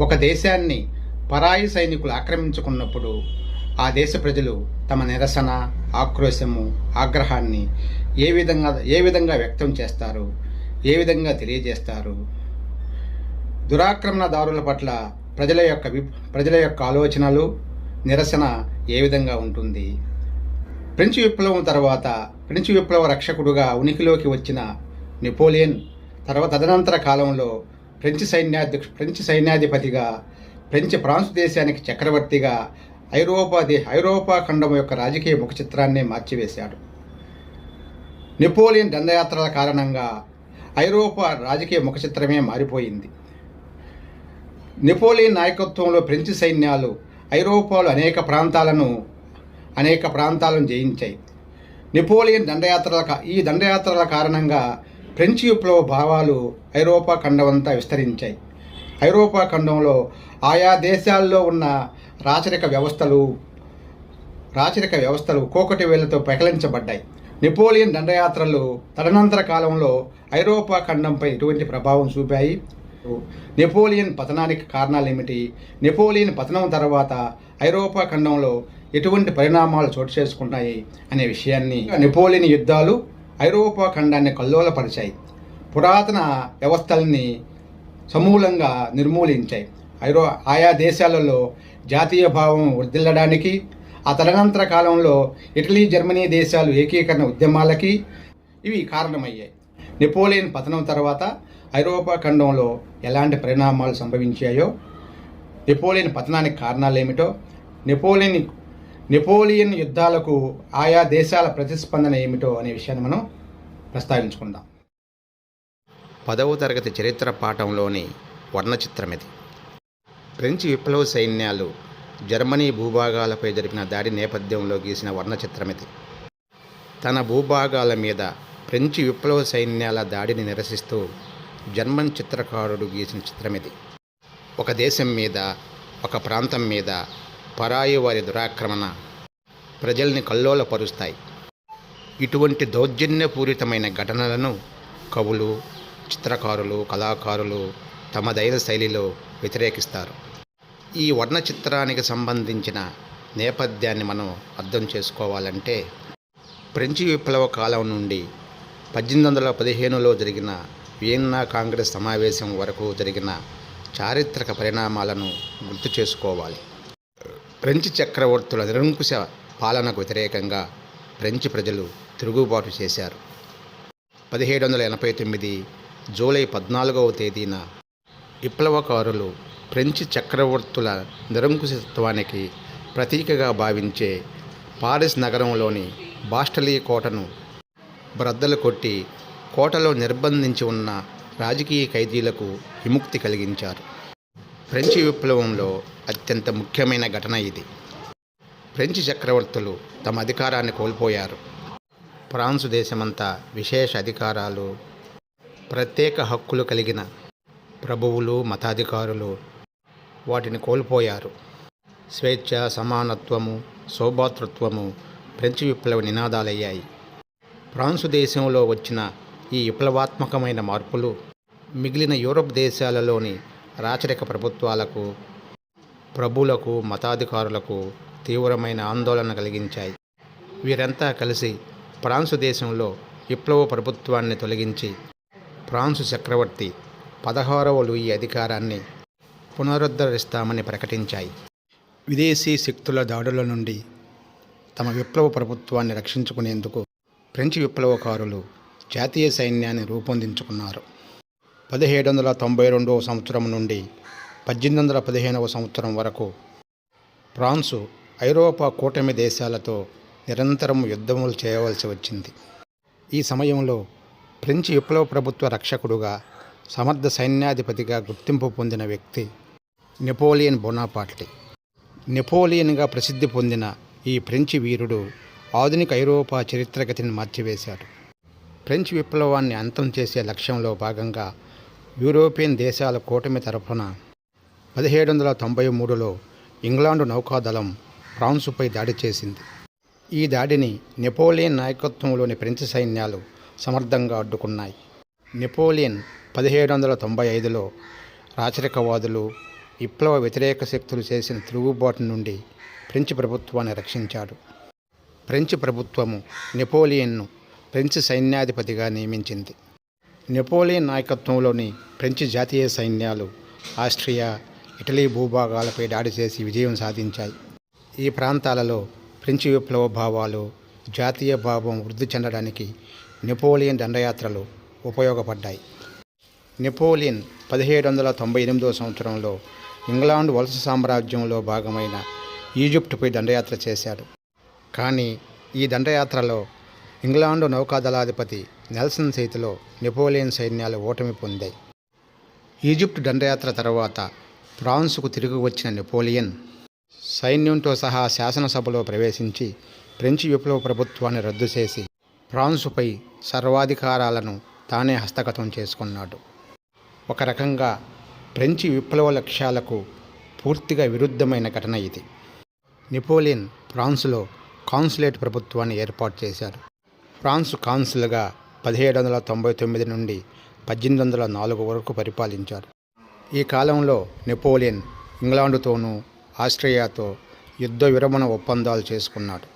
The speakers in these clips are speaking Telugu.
ఒక దేశాన్ని పరాయి సైనికులు ఆక్రమించుకున్నప్పుడు ఆ దేశ ప్రజలు తమ నిరసన ఆక్రోశము ఆగ్రహాన్ని ఏ విధంగా ఏ విధంగా వ్యక్తం చేస్తారు ఏ విధంగా తెలియజేస్తారు? దురాక్రమణదారుల పట్ల ప్రజల యొక్క వి ప్రజల యొక్క ఆలోచనలు నిరసన ఏ విధంగా ఉంటుంది? ఫ్రెంచ్ విప్లవం తర్వాత ఫ్రెంచ్ విప్లవ రక్షకుడుగా ఉనికిలోకి వచ్చిన నెపోలియన్ తర్వాత తదనంతర కాలంలో ఫ్రెంచ్ సైన్యాధ్యక్ష ఫ్రెంచ్ సైన్యాధిపతిగా ఫ్రెంచ్ ఫ్రాన్స్ దేశానికి చక్రవర్తిగా ఐరోపా దే ఐరోపా ఖండం యొక్క రాజకీయ ముఖ చిత్రాన్ని మార్చివేశాడు. నెపోలియన్ దండయాత్రల కారణంగా ఐరోపా రాజకీయ ముఖ చిత్రమే మారిపోయింది. నెపోలియన్ నాయకత్వంలో ఫ్రెంచ్ సైన్యాలు ఐరోపాలో అనేక ప్రాంతాలను అనేక ప్రాంతాలను జయించాయి. నెపోలియన్ దండయాత్రల ఈ దండయాత్రల కారణంగా ఫ్రెంచ్ విప్లవ భావాలు ఐరోపా ఖండమంతా విస్తరించాయి. ఐరోపా ఖండంలో ఆయా దేశాల్లో ఉన్న రాచరిక వ్యవస్థలు రాచరిక వ్యవస్థలు కోకటి వేళ్ళతో పెకలించబడ్డాయి నెపోలియన్ దండయాత్రలు తదనంతర కాలంలో ఐరోపా ఖండంపై ఎటువంటి ప్రభావం చూపాయి? నెపోలియన్ పతనానికి కారణాలు ఏమిటి నెపోలియన్ పతనం తర్వాత ఐరోపా ఖండంలో ఎటువంటి పరిణామాలు చోటు చేసుకుంటాయి అనే విషయాన్ని నెపోలియన్ యుద్ధాలు ఐరోపా ఖండాన్ని కల్లోలపరిచాయి. పురాతన వ్యవస్థల్ని సమూలంగా నిర్మూలించాయి. ఐరో ఆయా దేశాలలో జాతీయ భావం వర్ధిల్లడానికి ఆ తదనంతర కాలంలో ఇటలీ జర్మనీ దేశాలు ఏకీకరణ ఉద్యమాలకి ఇవి కారణమయ్యాయి. నెపోలియన్ పతనం తర్వాత ఐరోపా ఖండంలో ఎలాంటి పరిణామాలు సంభవించాయో నెపోలియన్ పతనానికి కారణాలు ఏమిటో నెపోలియన్ నెపోలియన్ యుద్ధాలకు ఆయా దేశాల ప్రతిస్పందన ఏమిటో అనే విషయాన్ని మనం ప్రస్తావించుకుందాం. పదవ తరగతి చరిత్ర పాఠంలోని వర్ణచిత్రం ఇది ఫ్రెంచ్ విప్లవ సైన్యాలు జర్మనీ భూభాగాలపై జరిపిన దాడి నేపథ్యంలో గీసిన వర్ణచిత్రం ఇది తన భూభాగాల మీద ఫ్రెంచ్ విప్లవ సైన్యాల దాడిని నిరసిస్తూ జర్మన్ చిత్రకారుడు గీసిన చిత్రం ఇది ఒక దేశం మీద ఒక ప్రాంతం మీద పరాయి వారి దురాక్రమణ ప్రజల్ని కల్లోలపరుస్తాయి. ఇటువంటి దౌర్జన్యపూరితమైన ఘటనలను కవులు చిత్రకారులు కళాకారులు తమదైన శైలిలో వ్యతిరేకిస్తారు. ఈ వర్ణ చిత్రానికి సంబంధించిన నేపథ్యాన్ని మనం అర్థం చేసుకోవాలంటే ఫ్రెంచి విప్లవ కాలం నుండి పద్దెనిమిది వందల పదిహేనులో జరిగిన వియన్నా కాంగ్రెస్ సమావేశం వరకు జరిగిన చారిత్రక పరిణామాలను గుర్తు చేసుకోవాలి ఫ్రెంచ్ చక్రవర్తుల నిరంకుశ పాలనకు వ్యతిరేకంగా ఫ్రెంచ్ ప్రజలు తిరుగుబాటు చేశారు. పదిహేడు వందల ఎనభై తొమ్మిది జూలై పద్నాలుగవ తేదీన విప్లవకారులు ఫ్రెంచ్ చక్రవర్తుల నిరంకుశత్వానికి ప్రతీకగా భావించే పారిస్ నగరంలోని బాస్టలీ కోటను బ్రద్దలు కొట్టి కోటలో నిర్బంధించి ఉన్న రాజకీయ ఖైదీలకు విముక్తి కలిగించారు. ఫ్రెంచ్ విప్లవంలో అత్యంత ముఖ్యమైన ఘటన ఇది. ఫ్రెంచ్ చక్రవర్తులు తమ అధికారాన్ని కోల్పోయారు. ఫ్రాన్సు దేశమంతా విశేష అధికారాలు ప్రత్యేక హక్కులు కలిగిన ప్రభువులు మతాధికారులు వాటిని కోల్పోయారు. స్వేచ్ఛ సమానత్వము సౌభాతృత్వము ఫ్రెంచ్ విప్లవ నినాదాలయ్యాయి. ఫ్రాన్సు దేశంలో వచ్చిన ఈ విప్లవాత్మకమైన మార్పులు మిగిలిన యూరప్ దేశాలలోని రాచరిక ప్రభుత్వాలకు ప్రభులకు మతాధికారులకు తీవ్రమైన ఆందోళన కలిగించాయి. వీరంతా కలిసి ఫ్రాన్సు దేశంలో విప్లవ ప్రభుత్వాన్ని తొలగించి ఫ్రాన్సు చక్రవర్తి పదహారవ లూయి అధికారాన్ని పునరుద్ధరిస్తామని ప్రకటించాయి. విదేశీ శక్తుల దాడుల నుండి తమ విప్లవ ప్రభుత్వాన్ని రక్షించుకునేందుకు ఫ్రెంచ్ విప్లవకారులు జాతీయ సైన్యాన్ని రూపొందించుకున్నారు. పదిహేడు వందల తొంభై రెండవ సంవత్సరం నుండి పద్దెనిమిది వందల పదిహేనవ సంవత్సరం వరకు ఫ్రాన్సు ఐరోపా కూటమి దేశాలతో నిరంతరం యుద్ధములు చేయవలసి వచ్చింది. ఈ సమయంలో ఫ్రెంచ్ విప్లవ ప్రభుత్వ రక్షకుడుగా సమర్థ సైన్యాధిపతిగా గుర్తింపు పొందిన వ్యక్తి నెపోలియన్ బొనాపార్టీ. నెపోలియన్గా ప్రసిద్ధి పొందిన ఈ ఫ్రెంచ్ వీరుడు ఆధునిక ఐరోపా చరిత్రగతిని మార్చివేశాడు. ఫ్రెంచ్ విప్లవాన్ని అంతం చేసే లక్ష్యంలో భాగంగా యూరోపియన్ దేశాల కూటమి తరఫున పదిహేడు వందల తొంభై మూడులో ఇంగ్లాండు నౌకాదళం ఫ్రాన్సుపై దాడి చేసింది. ఈ దాడిని నెపోలియన్ నాయకత్వంలోని ఫ్రెంచ్ సైన్యాలు సమర్థంగా అడ్డుకున్నాయి. నెపోలియన్ పదిహేడు వందల తొంభై ఐదులో రాచరికవాదులు విప్లవ వ్యతిరేక శక్తులు చేసిన తిరుగుబాటు నుండి ఫ్రెంచ్ ప్రభుత్వాన్ని రక్షించాడు ఫ్రెంచ్ ప్రభుత్వము నెపోలియన్ను ఫ్రెంచ్ సైన్యాధిపతిగా నియమించింది. నెపోలియన్ నాయకత్వంలోని ఫ్రెంచ్ జాతీయ సైన్యాలు ఆస్ట్రియా ఇటలీ భూభాగాలపై దాడి చేసి విజయం సాధించాయి. ఈ ప్రాంతాలలో ఫ్రెంచ్ విప్లవ భావాలు జాతీయ భావం వృద్ధి చెందడానికి నెపోలియన్ దండయాత్రలు ఉపయోగపడ్డాయి. నెపోలియన్ పదిహేడు వందల తొంభై ఎనిమిదో సంవత్సరంలో ఇంగ్లాండ్ వలస సామ్రాజ్యంలో భాగమైన ఈజిప్టుపై దండయాత్ర చేశాడు. కానీ ఈ దండయాత్రలో ఇంగ్లాండు నౌకాదళాధిపతి నెల్సన్ చేతిలో నెపోలియన్ సైన్యాలు ఓటమి పొందాయి. ఈజిప్ట్ దండయాత్ర తర్వాత ఫ్రాన్సుకు తిరిగి వచ్చిన నెపోలియన్ సైన్యంతో సహా శాసనసభలో ప్రవేశించి ఫ్రెంచి విప్లవ ప్రభుత్వాన్ని రద్దు చేసి ఫ్రాన్సుపై సర్వాధికారాలను తానే హస్తగతం చేసుకున్నాడు. ఒక రకంగా ఫ్రెంచి విప్లవ లక్ష్యాలకు పూర్తిగా విరుద్ధమైన ఘటన ఇది. నెపోలియన్ ఫ్రాన్స్లో కాన్సులేట్ ప్రభుత్వాన్ని ఏర్పాటు చేశారు. ఫ్రాన్స్ కాన్సిల్గా పదిహేడు వందల తొంభై తొమ్మిది నుండి పద్దెనిమిది వందల నాలుగు వరకు పరిపాలించారు. ఈ కాలంలో నెపోలియన్ ఇంగ్లాండుతోనూ ఆస్ట్రియాతో యుద్ధ విరమణ ఒప్పందాలు చేసుకున్నాడు.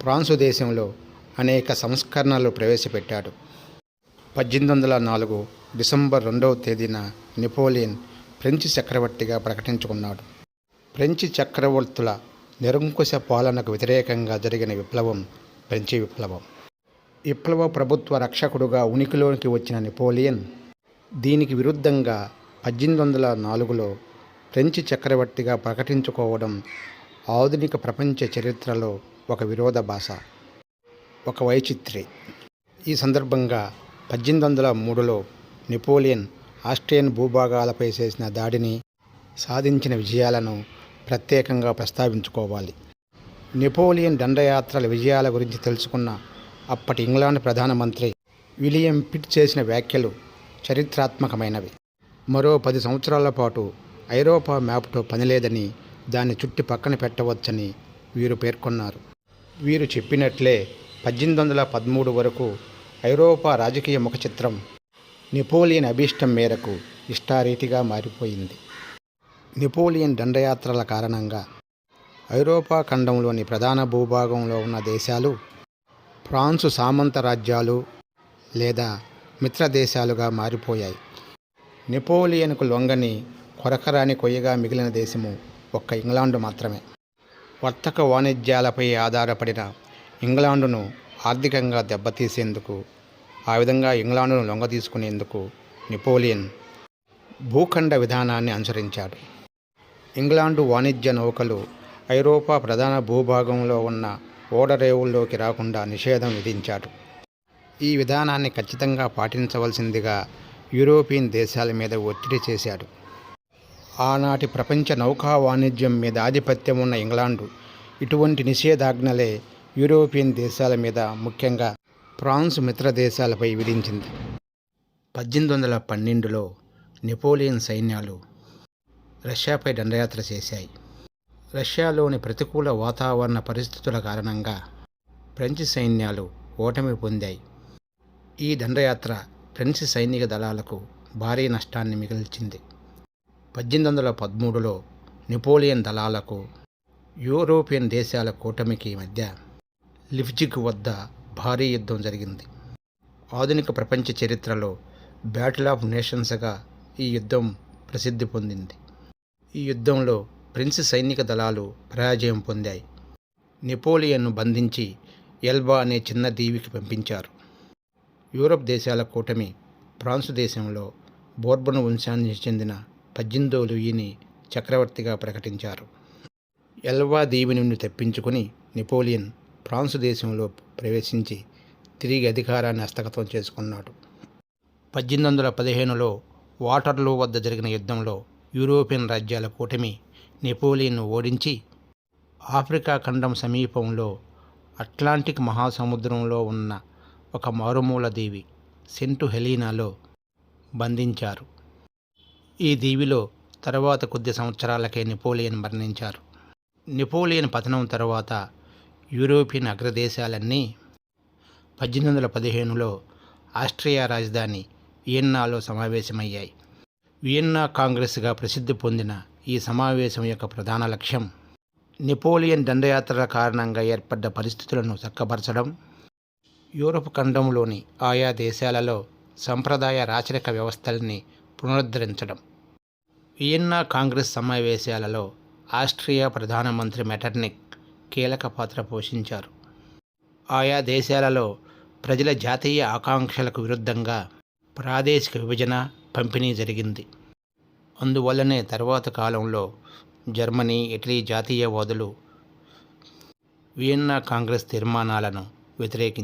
ఫ్రాన్సు దేశంలో అనేక సంస్కరణలు ప్రవేశపెట్టాడు. పద్దెనిమిది వందల నాలుగు డిసెంబర్ రెండవ తేదీన నెపోలియన్ ఫ్రెంచ్ చక్రవర్తిగా ప్రకటించుకున్నాడు. ఫ్రెంచ్ చక్రవర్తుల నిరంకుశ పాలనకు వ్యతిరేకంగా జరిగిన విప్లవం ఫ్రెంచి విప్లవం. విప్లవ ప్రభుత్వ రక్షకుడుగా ఉనికిలోకి వచ్చిన నెపోలియన్ దీనికి విరుద్ధంగా పద్దెనిమిది వందల నాలుగులో ఫ్రెంచ్ చక్రవర్తిగా ప్రకటించుకోవడం ఆధునిక ప్రపంచ చరిత్రలో ఒక విరోధ భాష ఒక వైచిత్రి ఈ సందర్భంగా పద్దెనిమిది వందల మూడులో నెపోలియన్ ఆస్ట్రియన్ భూభాగాలపై చేసిన దాడిని సాధించిన విజయాలను ప్రత్యేకంగా ప్రస్తావించుకోవాలి. నెపోలియన్ దండయాత్రల విజయాల గురించి తెలుసుకున్న అప్పటి ఇంగ్లాండ్ ప్రధానమంత్రి విలియం పిట్ చేసిన వ్యాఖ్యలు చరిత్రాత్మకమైనవి. మరో పది సంవత్సరాల పాటు ఐరోపా మ్యాప్తో పనిలేదని దాన్ని చుట్టి పక్కన పెట్టవచ్చని వీరు పేర్కొన్నారు. వీరు చెప్పినట్లే పద్దెనిమిది వందల పదమూడు వరకు ఐరోపా రాజకీయ ముఖ చిత్రం నెపోలియన్ అభీష్టం మేరకు ఇష్టారీతిగా మారిపోయింది. నెపోలియన్ దండయాత్రల కారణంగా ఐరోపా ఖండంలోని ప్రధాన భూభాగంలో ఉన్న దేశాలు ఫ్రాన్సు సామంత రాజ్యాలు లేదా మిత్రదేశాలుగా మారిపోయాయి. నెపోలియన్కు లొంగని కొరకరాని కొయ్యగా మిగిలిన దేశము ఒక్క ఇంగ్లాండు మాత్రమే. వర్తక వాణిజ్యాలపై ఆధారపడిన ఇంగ్లాండును ఆర్థికంగా దెబ్బతీసేందుకు ఆ విధంగా ఇంగ్లాండును లొంగ తీసుకునేందుకు నెపోలియన్ భూఖండ విధానాన్ని అనుసరించాడు. ఇంగ్లాండు వాణిజ్య నౌకలు ఐరోపా ప్రధాన భూభాగంలో ఉన్న ఓడరేవుల్లోకి రాకుండా నిషేధం విధించాడు. ఈ విధానాన్ని ఖచ్చితంగా పాటించవలసిందిగా యూరోపియన్ దేశాల మీద ఒత్తిడి చేశాడు. ఆనాటి ప్రపంచ నౌకా వాణిజ్యం మీద ఆధిపత్యం ఉన్న ఇంగ్లాండు ఇటువంటి నిషేధాజ్ఞలే యూరోపియన్ దేశాల మీద ముఖ్యంగా ఫ్రాన్స్ మిత్ర దేశాలపై విధించింది. పద్దెనిమిది వందల పన్నెండులో నెపోలియన్ సైన్యాలు రష్యాపై దండయాత్ర చేశాయి. రష్యాలోని ప్రతికూల వాతావరణ పరిస్థితుల కారణంగా ఫ్రెంచ్ సైన్యాలు ఓటమి పొందాయి. ఈ దండయాత్ర ఫ్రెంచ్ సైనిక దళాలకు భారీ నష్టాన్ని మిగిల్చింది. పద్దెనిమిది వందల పదమూడులో నెపోలియన్ దళాలకు యూరోపియన్ దేశాల కూటమికి మధ్య లిఫ్జిక్ వద్ద భారీ యుద్ధం జరిగింది. ఆధునిక ప్రపంచ చరిత్రలో బ్యాటిల్ ఆఫ్ నేషన్స్గా ఈ యుద్ధం ప్రసిద్ధి పొందింది. ఈ యుద్ధంలో ఫ్రెంచ్ సైనిక దళాలు పరాజయం పొందాయి. నెపోలియన్ను బంధించి ఎల్బా అనే చిన్న దీవికి పంపించారు. యూరప్ దేశాల కూటమి ఫ్రాన్సు దేశంలో బోర్బన్ వంశానికి చెందిన పద్దెనిమిదో లూయిని చక్రవర్తిగా ప్రకటించారు. ఎల్వా దీవి నుండి తప్పించుకుని నెపోలియన్ ఫ్రాన్సు దేశంలో ప్రవేశించి తిరిగి అధికారాన్ని హస్తగతం చేసుకున్నాడు. పద్దెనిమిది వందల పదిహేనులో వాటర్లూ వద్ద జరిగిన యుద్ధంలో యూరోపియన్ రాజ్యాల కూటమి నెపోలియన్ను ఓడించి ఆఫ్రికా ఖండం సమీపంలో అట్లాంటిక్ మహాసముద్రంలో ఉన్న ఒక మారుమూల దీవి సెంటు హెలీనాలో బంధించారు. ఈ దీవిలో తర్వాత కొద్ది సంవత్సరాలకే నెపోలియన్ మరణించారు. నెపోలియన్ పతనం తర్వాత యూరోపియన్ అగ్రదేశాలన్నీ పద్దెనిమిది వందల పదిహేనులో ఆస్ట్రియా రాజధాని వియన్నాలో సమావేశమయ్యాయి. వియన్నా కాంగ్రెస్గా ప్రసిద్ధి పొందిన ఈ సమావేశం యొక్క ప్రధాన లక్ష్యం నెపోలియన్ దండయాత్రల కారణంగా ఏర్పడ్డ పరిస్థితులను చక్కబరచడం యూరప్ ఖండంలోని ఆయా దేశాలలో సంప్రదాయ రాచరిక వ్యవస్థల్ని పునరుద్ధరించడం. వియన్నా కాంగ్రెస్ సమావేశాలలో ఆస్ట్రియా ప్రధానమంత్రి మెటర్నిక్ కీలక పాత్ర పోషించారు. ఆయా దేశాలలో ప్రజల జాతీయ ఆకాంక్షలకు విరుద్ధంగా ప్రాదేశిక విభజన పంపిణీ జరిగింది. అందువల్లనే తర్వాత కాలంలో జర్మనీ ఇటలీ జాతీయవాదులు వియన్నా కాంగ్రెస్ తీర్మానాలను వ్యతిరేకించారు